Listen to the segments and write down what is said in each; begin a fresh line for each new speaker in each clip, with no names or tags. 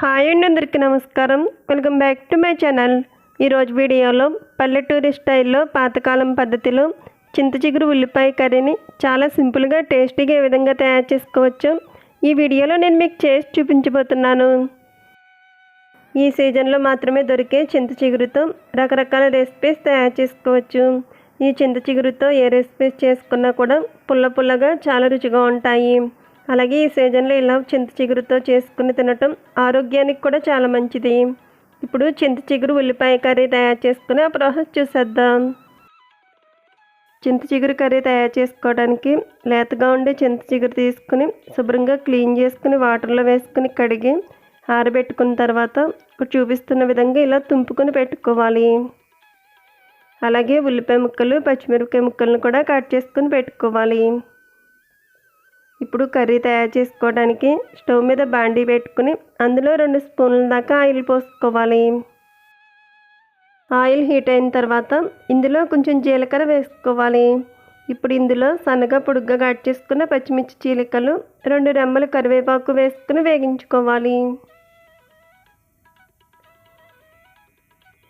Hi అండి అందరికీ నమస్కారం. Welcome back to my channel. ఈరోజు వీడియోలో పల్లెటూరి స్టైల్లో పాతకాలం పద్ధతిలో చింత చిగురు ఉల్లిపాయ కర్రీని చాలా సింపుల్గా టేస్టీగా ఏ విధంగా తయారు చేసుకోవచ్చు ఈ వీడియోలో నేను మీకు చేసి చూపించబోతున్నాను. ఈ సీజన్లో మాత్రమే దొరికే చింత చిగురుతో రకరకాల రెసిపీస్ తయారు చేసుకోవచ్చు. ఈ చింత చిగురుతో ఏ రెసిపీస్ చేసుకున్నా కూడా పుల్ల పుల్లగా చాలా రుచిగా ఉంటాయి. అలాగే ఈ సీజన్లో ఇలా చింత చిగురుతో చేసుకుని తినటం ఆరోగ్యానికి కూడా చాలా మంచిది. ఇప్పుడు చింత చిగురు ఉల్లిపాయ కర్రీ తయారు చేసుకుని ఆ ప్రాసెస్ చూసేద్దాం. చింత చిగురు కర్రీ తయారు చేసుకోవడానికి లేతగా ఉండే చింత చిగురు తీసుకుని శుభ్రంగా క్లీన్ చేసుకుని వాటర్లో వేసుకుని కడిగి ఆరబెట్టుకున్న తర్వాత చూపిస్తున్న విధంగా ఇలా తుంపుకొని పెట్టుకోవాలి. అలాగే ఉల్లిపాయ ముక్కలు పచ్చిమిరపకాయ ముక్కలను కూడా కట్ చేసుకుని పెట్టుకోవాలి. ఇప్పుడు కర్రీ తయారు చేసుకోవడానికి స్టవ్ మీద బాండీ పెట్టుకుని అందులో రెండు స్పూన్ల దాకా ఆయిల్ పోసుకోవాలి. ఆయిల్ హీట్ అయిన తర్వాత ఇందులో కొంచెం జీలకర్ర వేసుకోవాలి. ఇప్పుడు ఇందులో సన్నగా పొడుగ్గా కట్ చేసుకున్న పచ్చిమిర్చి చీలికలు రెండు రెమ్మలు కరివేపాకు వేసుకుని వేగించుకోవాలి.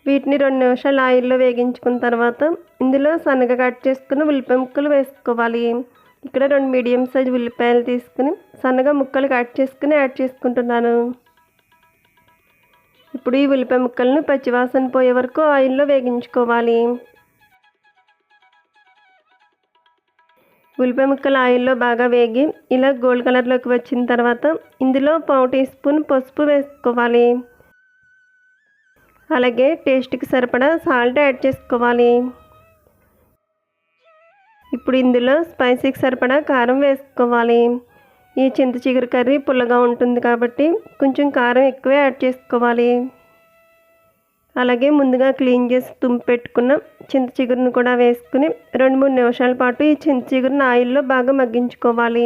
వీటిని రెండు నిమిషాలు ఆయిల్లో వేగించుకున్న తర్వాత ఇందులో సన్నగా కట్ చేసుకున్న ఉల్లిపాయ ముక్కలు వేసుకోవాలి. ఇక్కడ రెండు మీడియం సైజ్ ఉల్లిపాయలు తీసుకుని సన్నగా ముక్కలు కట్ చేసుకుని యాడ్ చేసుకుంటున్నాను. ఇప్పుడు ఈ ఉల్లిపాయ ముక్కలను పచ్చివాసన పోయే వరకు ఆయిల్లో వేగించుకోవాలి. ఉల్లిపాయ ముక్కలు ఆయిల్లో బాగా వేగి ఇలా గోల్డ్ కలర్లోకి వచ్చిన తర్వాత ఇందులో పావు టీ స్పూన్ పసుపు వేసుకోవాలి. అలాగే టేస్ట్కి సరిపడా సాల్ట్ యాడ్ చేసుకోవాలి. ఇప్పుడు ఇందులో స్పైసీకి సరిపడా కారం వేసుకోవాలి. ఈ చింత చిగురు కర్రీ పుల్లగా ఉంటుంది కాబట్టి కొంచెం కారం ఎక్కువ యాడ్ చేసుకోవాలి. అలాగే ముందుగా క్లీన్ చేసి తుంపి పెట్టుకున్న చింత చిగురును కూడా వేసుకుని రెండు మూడు నిమిషాల పాటు ఈ చింత చిగురుని ఆయిల్లో బాగా మగ్గించుకోవాలి.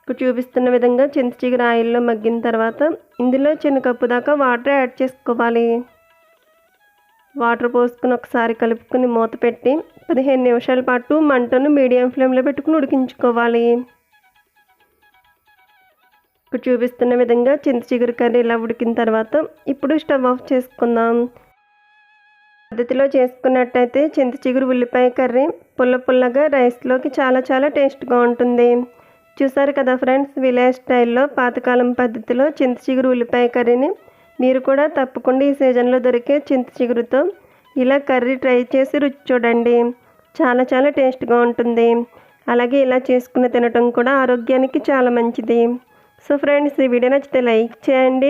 ఇప్పుడు చూపిస్తున్న విధంగా చింత చిగురు ఆయిల్లో మగ్గిన తర్వాత ఇందులో చిన్న కప్పు దాకా వాటర్ యాడ్ చేసుకోవాలి. వాటర్ పోసుకుని ఒకసారి కలుపుకొని మూత పెట్టి పదిహేను నిమిషాల పాటు మంటను మీడియం ఫ్లేమ్లో పెట్టుకుని ఉడికించుకోవాలి. ఇప్పుడు చూపిస్తున్న విధంగా చింత చిగురు కర్రీ ఇలా ఉడికిన తర్వాత ఇప్పుడు స్టవ్ ఆఫ్ చేసుకుందాం. పద్ధతిలో చేసుకున్నట్టయితే చింత చిగురు ఉల్లిపాయ కర్రీ పుల్ల పుల్లగా రైస్లోకి చాలా చాలా టేస్ట్గా ఉంటుంది. చూసారు కదా ఫ్రెండ్స్ విలేజ్ స్టైల్లో పాతకాలం పద్ధతిలో చింత చిగురు ఉల్లిపాయ కర్రీని మీరు కూడా తప్పకుండా ఈ సీజన్లో దొరికే చింత చిగురుతో ఇలా కర్రీ ట్రై చేసి రుచి చూడండి. చాలా చాలా టేస్ట్గా ఉంటుంది. అలాగే ఇలా చేసుకుని తినటం కూడా ఆరోగ్యానికి చాలా మంచిది. సో ఫ్రెండ్స్ ఈ వీడియో నచ్చితే లైక్ చేయండి.